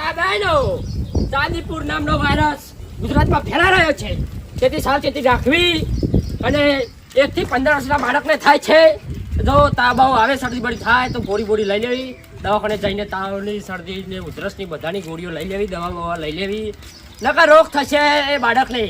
તાબાનો. ચાંદીપુર નામનો વાયરસ ગુજરાતમાં ફેલાઈ રહ્યો છે. તેથી સાવચેતી રાખવી અને એકથી પંદર વર્ષના બાળકને થાય છે. જો તાબાઓ આવે, શરદી બળી થાય, તો ગોળી બોળી લઈ લેવી. દવાખાને જઈને તાવની શરદી ને ઉધરસની બધાની ગોળીઓ લઈ લેવી, દવા બવા લઈ લેવી. નકર રોગ થશે એ બાળકને.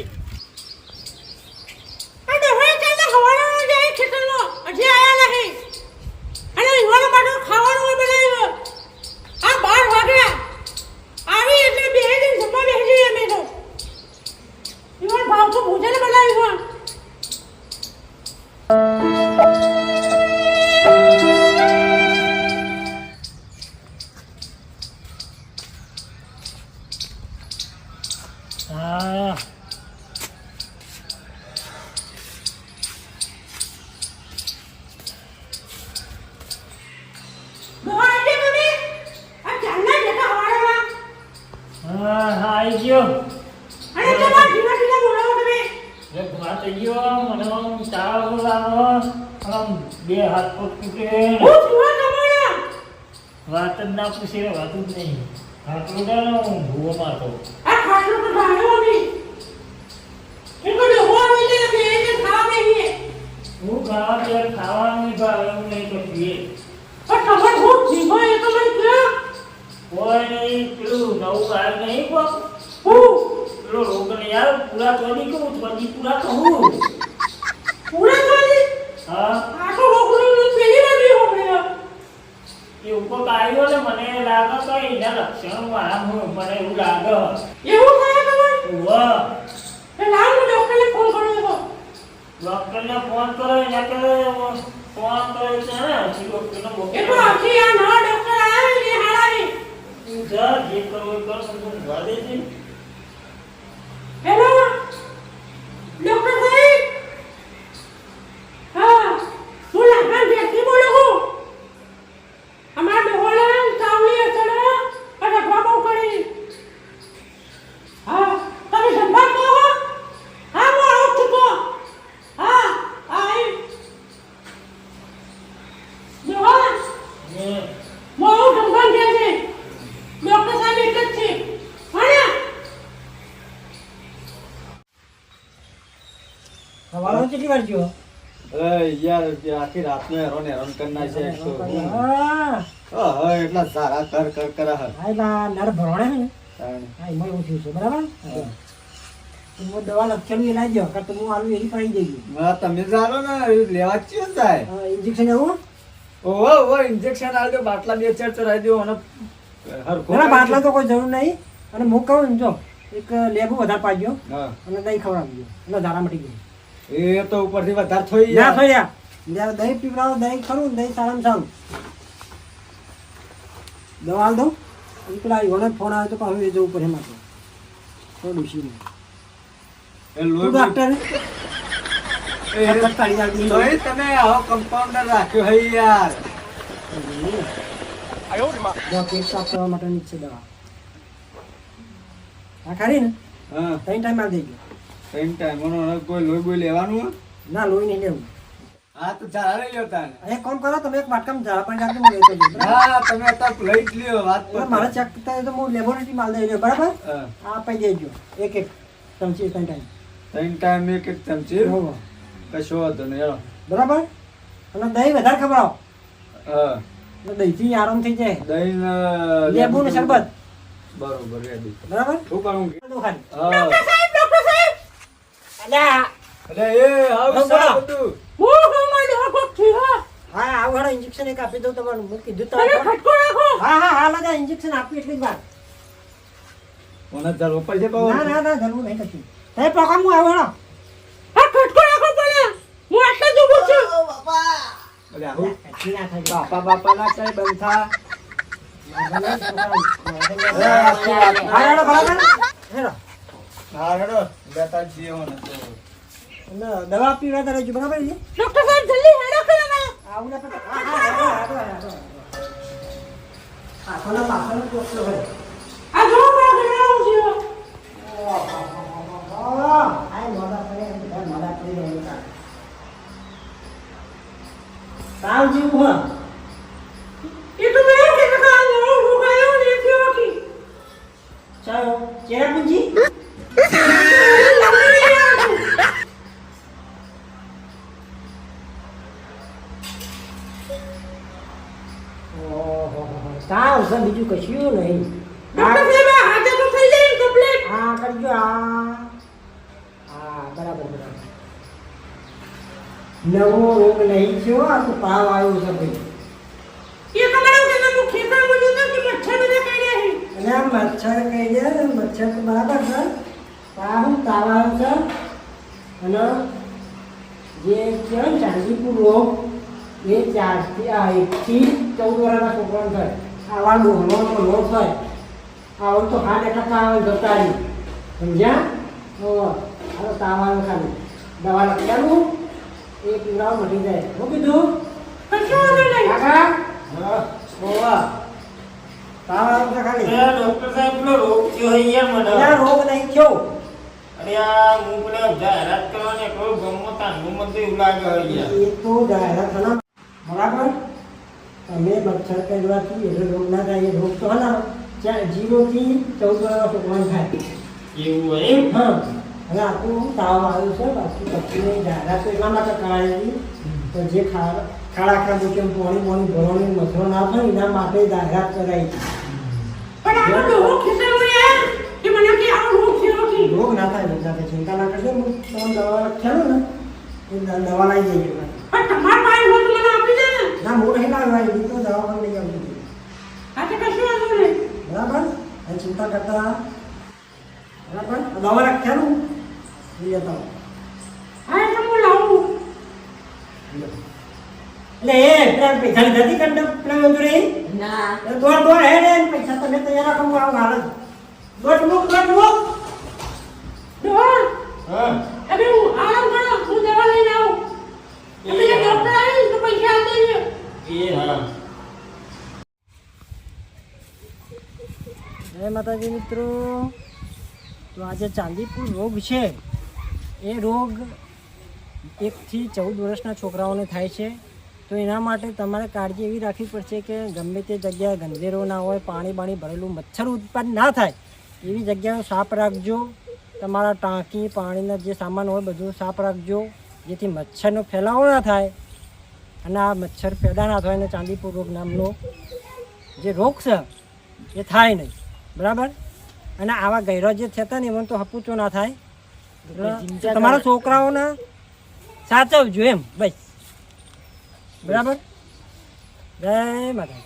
તાવ લાવો બે હાથ પગ તૂટે. વાત જ ના પૂછે વાત જ નહીં. હાથ ઉડાડો હું ભૂવો મારતો આ ખાટલો તો નહીં તો હું ખાવા ત્યારે ખાવાનું ભાવે એવું નહીં તો પીએ. પણ તમારે ખૂબ જીવો એ તો મને કહો કોઈ નહીં પેલું નવું બહાર નહીં કોક? હું? પેલો રોગ નહીં પૂરા કરી કહું પછી પૂરા કહું હા? તો રોકડું પેલી વાર બી હોભળ્યો એ ઉપર ને મને લાગે તો એના લક્ષણ આમ મને એવું લાગે. એવું થાય તમારે વાહ એ લાવ હું ડોક્ટરને ફોન કર્યો હતો. ડોક્ટરને ફોન કરો એના કે ફોન કરે છે ને ડોક્ટરને બોકે એ તો હજી આ નવા ડોક્ટર આવ્યા ને એ તું જા જે કરો કર તું ઊંઘવા દે છે હેલો ડોક્ટર સાહેબ હા હું લાખાન વ્યક્તિ બોલું છું અમારા ડોહોળા ચાવલી અસર અને બાબુ કરી હા તમે સંભાળ કહો હા હું આવું છું તો હા આઈ ડોહા છે છે ડોક્ટર સાહેબ એક જ છે. સવારનો કેટલી વાર ગયો યાર આખી રાતનો હેરાન હેરાન કરનાર છે એટલા સારા કર કર કરા હે. નર ભરોણે છે ને? હા. એમાં એવું થયું છે બરાબર? હું. દવા લખેલું એ લાવી દો કે હું આલુ એની પાડી જઈ હા, તમે જાણો ને લેવા જ જાય ઇન્જેક્શન એવું? ઓહો ઓહો ઇન્જેક્શન આલી દો બાટલા બે ચાર ચડાવી દો અને હરખો ના બાટલા તો કોઈ જરૂર નહીં. અને હું કહું ને જો એક લેબુ વધારે પાડજો અને દહીં ખવડાવજો. અને ધારા મટી ગઈ એ તો ઉપરથી વધારે થઈ ના થઈ રહ્યા જ્યારે દહીં પીવડાવો દહીં ખરું દહીં સારામાં સારું. દવા હાલ દઉં. પેલા ઈવોને ફોન આવ્યો તો એ જવું પડે એમાં તો. તો એ લોહી ડોક્ટર. તોય તમે આવો કમ્પાઉન્ડર રાખ્યો હે યાર. દવા પેટ સાફ કરવા માટેની જ દવા. આ ખરી ને? હા. ત્રણ ટાઈમ આવી દેજો. ત્રણ ટાઈમ મને કોઈ લોહી બોઈ લેવાનું ના લોહી નહીં લેવું. હા તો ઝાડા લઈ લ્યો તાને એક કામ કરો તમે એક વાટકામાં ઝાડા પણ રાખજો હું લેતો જઉં હા તમે અત્યારે લઈ જ લ્યો વાત પર મારે ચેક કરતા તો હું લેબોરેટરી માલ દઈ રહ્યો બરાબર? હા. આપી દેજો. એક એક ચમચી ત્રણ ટાઈમ ત્રણ ટાઈમ એક એક ચમચી? હોવો. કશો વાંધો નહીં હેલો. બરાબર? અને દહીં વધારે ખવડાવો. હા. દહીં દહીંથી આરામ થઈ જાય. દહીં ને લેબુ ને શરબત. બરોબર રેડી બરાબર? શું કરું? હા. સાહેબ અલ્યા. એ આવું હા, બધું. હું હું મારી ડોહા કોક હા. આવું ઇન્જેક્શન એક આપી દઉં તમારું મૂકી કીધું તમે હા હા હા લગા ઇન્જેક્શન આપ્યું એટલી જ વાર. મને પડશે ના ના ના ધરવું નહીં કશું એ પોકામ હું આવું હેડો આ ખટકો રાખો પેલા હું આટલા જ ઊભો છું અરે આવું કશું ના થાય બાપા બાપા ના કઈ બંધા દવા પીવા રહેજો બરાબર છે? ડોક્ટર સાહેબ જલ્દી હેડો કરો ને. આવું ના પાછળ પાછળ ચેરાપુંજી સાવ છે બીજું કશું નહીં. હા કરજો હા. હા બરાબર બરાબર. નવો રોગ નહીં થયો આ તો તાવ આવ્યો છે ભાઈ. મચ્છર કહી દે મચ્છર તો બરાબર છે. આ હું તાવ છે. અને જે કહેવાય ને ચાંદીપુર રોગ એ ચારથી આ એકથી ચૌદ વર્ષના છોકરાને થાય. આવા ડોહનો રોગ થાય. આવો તો હાથ ટકા આવે જતા રહી સમજ્યા? તો આ તાવ ખાલી. દવા લખ્યાનું એ પીવડાવ મટી જાય. શું કીધું? કાકા? હા તાવ આવ્યો છે ખાલી. એ ડોક્ટર સાહેબ પેલો રોગ થયો છે યાર મને. એના રોગ નહીં થયો. અરે આ હું પેલા જાહેરાત કરવાની કોઈ ગમો તાંડું મને એવું લાગે યાર. એ તો જાહેરાત હના બરાબર? તમે મચ્છર કરવાથી એનો રોગ ના થાય એ રોગ તો હના ચાર જીરોથી ચૌદ વર્ષ થાય. એવું હોય હા. હવે આખું તાવ આવ્યું છે બાકી પછીની જાહેરાત એટલા માટે કરાયેલી તો જે ખાડા ખાડા ખાડું કેમ પાણી પાણી ભરવાની મથરો ના થાય એના માટે જાહેરાત કરાઈ. છે પણ આ ડોહો ખેતરમાં યાર કે મને કે આવો રોગ થયો છે રોગ ના થાય ના થાય ચિંતા ના કરજો હું તમને દવા લખ્યાલું ને દ- દવા લાવી દેજો પણ તમારા પાસે હોય તો મને આપી દે ને. ના મોર હેલા આવી તો દવા પણ લઈ આવજો આ તો કશું વાંધો નહીં. બરાબર? અને ચિંતા કરતા. બરાબર? દવા લખ્યાલું લઈ જતા હા એટલે હું લાવું. એટલે એ પૈસા પૈસાની ધરતી કંડ પેલા મંજૂરી ના. દોડ દોડ હે ને પૈસા તમે તૈયાર રાખો હું આવું હાલ દોડ મુક દોડ મુક. ડોહો હા. હવે હું આરામ કરો હું દવા લઈને આવું. એટલે જે ડોક્ટર આવી તો પૈસા આપી દેજો એ હા. જય માતાજી મિત્રો તો આજે ચાંદીપુર રોગ છે. એ રોગ એકથી ચૌદ વર્ષના છોકરાઓને થાય છે. તો એના માટે તમારે કાળજી એવી રાખવી પડશે કે ગમે તે જગ્યાએ ગંધેરો ના હોય પાણી બાણી ભરેલું મચ્છર ઉત્પન્ન ના થાય એવી જગ્યાનો સાફ રાખજો. તમારા ટાંકી પાણીના જે સામાન હોય બધું સાફ રાખજો જેથી મચ્છરનો ફેલાવો ના થાય અને આ મચ્છર પેદા ના થાય અને ચાંદીપુર રોગ નામનો જે રોગ છે એ થાય નહીં. બરાબર? અને આવા ગૈરો જે થતા ને એમાં તો હપુચો ના થાય. તમારા છોકરાઓને સાચવજો એમ બસ. બરાબર? જય માતા